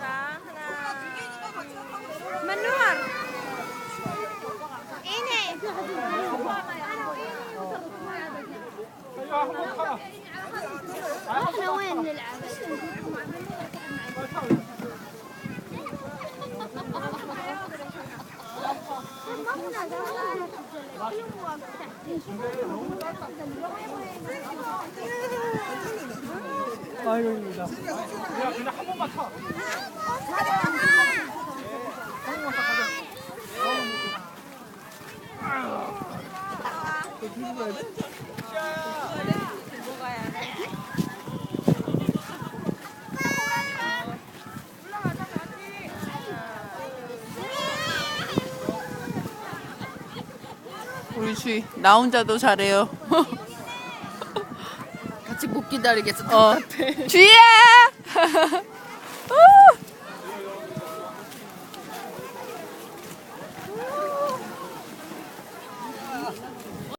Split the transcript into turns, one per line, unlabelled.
자, 하나. Manual. Ini.
احنا وين نلعب؟
아이고입니다. 야, 그냥 한 번만 타.
들고
우리 주희 나 혼자도 잘해요. 같이 못 기다리겠어. 어. 주희야.